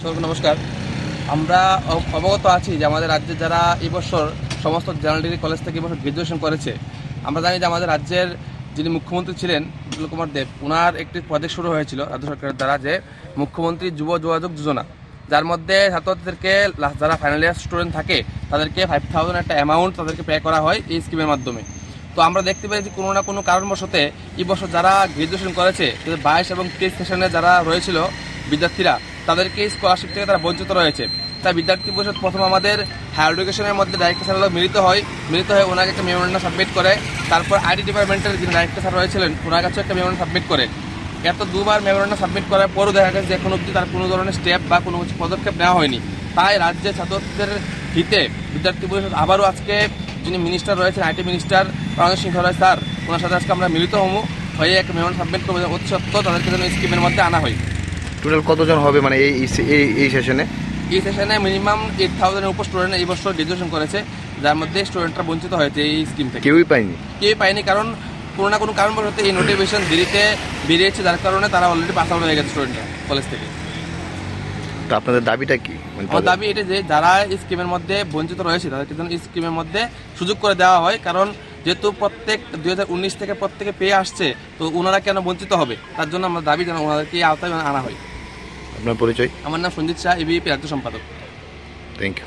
সকলকে নমস্কার। আমরা অবগত আছি যে আমাদের রাজ্যে যারা এবছর সমস্ত জেনারেল ডিগ্রি কলেজ থেকে এবছর গ্রাজুয়েশন করেছে, আমরা জানি যে আমাদের রাজ্যের যিনি মুখ্যমন্ত্রী ছিলেন বিপ্লব কুমার দেব ওনার একটি প্রজেক্ট শুরু হয়েছিল রাজ্য সরকারের দ্বারা যে মুখ্যমন্ত্রী যুব যোগাযোগ যোজনা, যার মধ্যে ছাত্রছাত্রীদেরকে যারা ফাইনাল ইয়ার স্টুডেন্ট থাকে, তাদেরকে ফাইভ থাউজেন্ড একটা অ্যামাউন্ট তাদেরকে পে করা হয় এই স্কিমের মাধ্যমে। তো আমরা দেখতে পেয়েছি কোনো না কোনো কারণবশতে এই বছর যারা গ্রাজুয়েশন করেছে বাইশ এবং তেইশ সেশনে যারা রয়েছিল, বিদ্যার্থীরা তাদেরকে স্কলারশিপ থেকে তারা বঞ্চিত রয়েছে। তাই বিদ্যার্থী পরিষদ প্রথম আমাদের হায়ার এডুকেশনের মধ্যে ডাইরেক্টর স্যার মিলিত হয়। মিলিত হয়ে ওনাকে একটা মেমোরেন্ডাম সাবমিট করে। তারপর আইটি ডিপার্টমেন্টের যিনি ডাইরেক্টর স্যার রয়েছিলেন, ওনার কাছে একটা মেমোরেন্ডাম সাবমিট করে। এত দুবার মেমোরেন্ডাম সাবমিট করার পরও দেখা গেছে যে এখন অবধি তার কোনো ধরনের স্টেপ বা কোনো কিছু পদক্ষেপ নেওয়া হয়নি। তাই রাজ্যের ছাত্রদের হিতে বিদ্যার্থী পরিষদ আবারও আজকে যিনি মিনিস্টার রয়েছেন IT minister Ranesh Singha Roy sir, ওনার সাথে আজকে আমরা মিলিত হব। হয়ে একটা মেমোরেন্ডাম সাবমিট করব অতি সত্ত্বেও তাদেরকে যেন স্কিমের মধ্যে আনা হয়। টোটাল কতজন হবে মানে এই এই- এই সেশনে এই সেশনে মিনিমাম এইট থাউজেন্ডের উপর স্টুডেন্ট এই বছর গ্রাজুয়েশন করেছে যার মধ্যে স্টুডেন্টরা বঞ্চিত হয়েছে এই স্কিম থেকে। কেউই পায়নি? কেউই পায়নি কারণ কোনো না কোনো কারণবশত এই নোটিফিকেশন দেরিতে বেরিয়েছে যার কারণে তারা অলরেডি পাস আউট হয়ে গেছে স্টুডেন্টরা কলেজ থেকে। তো আপনাদের দাবিটা কি? মানে আমার দাবি এটা যে যারা এই স্কিমের মধ্যে বঞ্চিত রয়েছে তাদেরকে যেন স্কিমের মধ্যে সুযোগ করে দেওয়া হয় কারণ যেহেতু প্রত্যেক দু হাজার উনিশ থেকে প্রত্যেকে পেয়ে আসছে তো ওনারা কেন বঞ্চিত হবে? তার জন্য আমরা দাবি যেন ওনাদেরকে আওতায় আনা হয়। আপনার পরিচয়? আমার নাম সঞ্জিত শাহ এবিপি রাজ্য সম্পাদক। Thank you